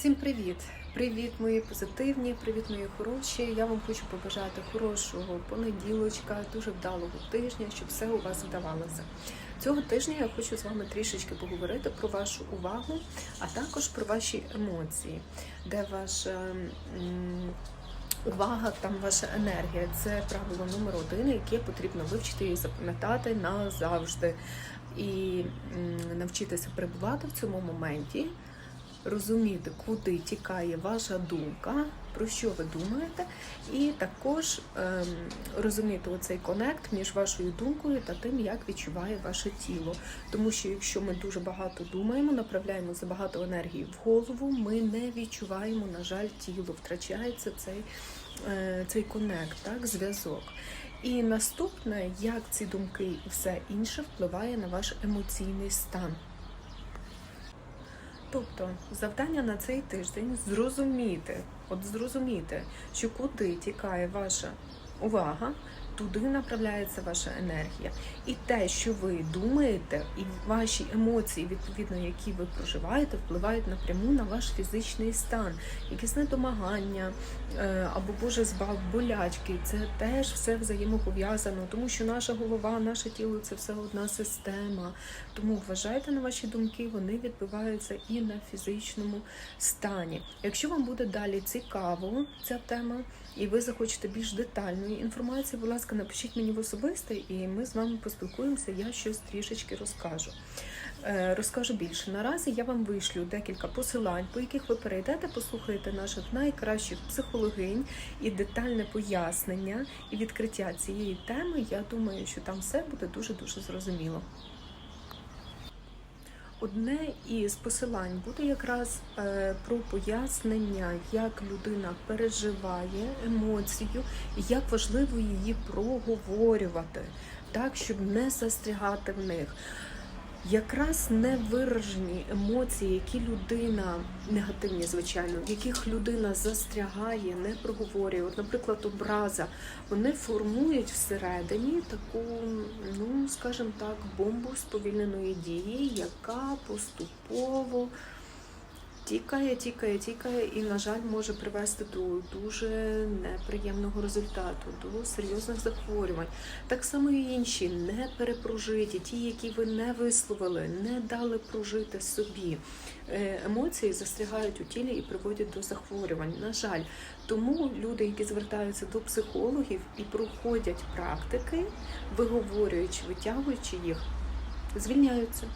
Всім привіт! Привіт, мої позитивні, привіт, мої хороші. Я вам хочу побажати хорошого понеділочка, дуже вдалого тижня, щоб все у вас вдавалося. Цього тижня я хочу з вами трішечки поговорити про вашу увагу, а також про ваші емоції, де ваша увага, там ваша енергія. Це правило номер один, яке потрібно вивчити і запам'ятати назавжди. І навчитися перебувати в цьому моменті розуміти, куди тікає ваша думка, про що ви думаєте, і також ем, розуміти оцей конект між вашою думкою та тим, як відчуває ваше тіло. Тому що якщо ми дуже багато думаємо, направляємо забагато енергії в голову, ми не відчуваємо, на жаль, тіло, втрачається цей, е, цей конект, так, зв'язок. І наступне, як ці думки і все інше впливає на ваш емоційний стан. Тобто завдання на цей тиждень зрозуміти, от зрозуміти, що куди тікає ваша увага, туди направляється ваша енергія. І те, що ви думаєте, і ваші емоції, відповідно, які ви проживаєте, впливають напряму на ваш фізичний стан, якісь недомагання е, або Боже збав болячки. Це теж все взаємопов'язано, тому що наша голова, наше тіло це все одна система. Тому вважайте на ваші думки, вони відбиваються і на фізичному стані. Якщо вам буде далі цікаво ця тема, і ви захочете більш детальної інформації, будь ласка, напишіть мені в особисте, і ми з вами поспілкуємося. Я щось трішечки розкажу. Е, Розкажу більше. Наразі я вам вишлю декілька посилань, по яких ви перейдете, послухаєте наших найкращих психологинь і детальне пояснення і відкриття цієї теми. Я думаю, що там все буде дуже дуже зрозуміло. Одне із посилань буде якраз е, про пояснення, як людина переживає емоцію і як важливо її проговорювати, так, щоб не застрягати в них. Якраз невиражені емоції, які людина негативні, звичайно, в яких людина застрягає, не проговорює. От, наприклад, образа, вони формують всередині таку, ну скажімо так, бомбу сповільненої дії, яка поступово тікає, тікає, тікає, і, на жаль, може привести до дуже неприємного результату, до серйозних захворювань. Так само і інші не перепрожиті, ті, які ви не висловили, не дали прожити собі. Е, Емоції застрягають у тілі і приводять до захворювань. На жаль, тому люди, які звертаються до психологів і проходять практики, виговорюючи, витягуючи їх, звільняються.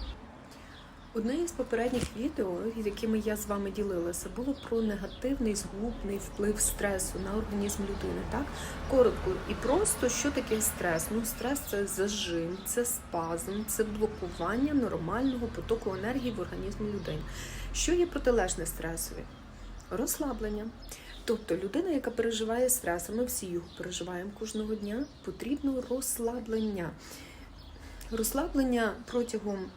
Одне із попередніх відео, якими я з вами ділилася, було про негативний згубний вплив стресу на організм людини. Так коротко і просто що таке стрес? Ну, стрес це зажим, це спазм, це блокування нормального потоку енергії в організмі людини. Що є протилежне стресові? Розслаблення. Тобто людина, яка переживає стрес, а ми всі його переживаємо кожного дня, потрібно розслаблення. Розслаблення протягом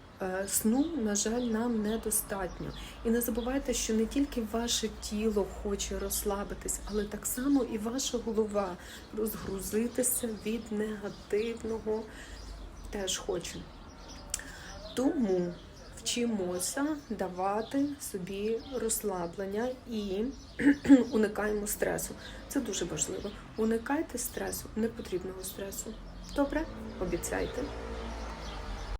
сну, на жаль, нам недостатньо. І не забувайте, що не тільки ваше тіло хоче розслабитись, але так само і ваша голова розгрузитися від негативного теж хоче. Тому вчимося давати собі розслаблення і уникаємо стресу. Це дуже важливо. Уникайте стресу, непотрібного стресу. Добре, обіцяйте.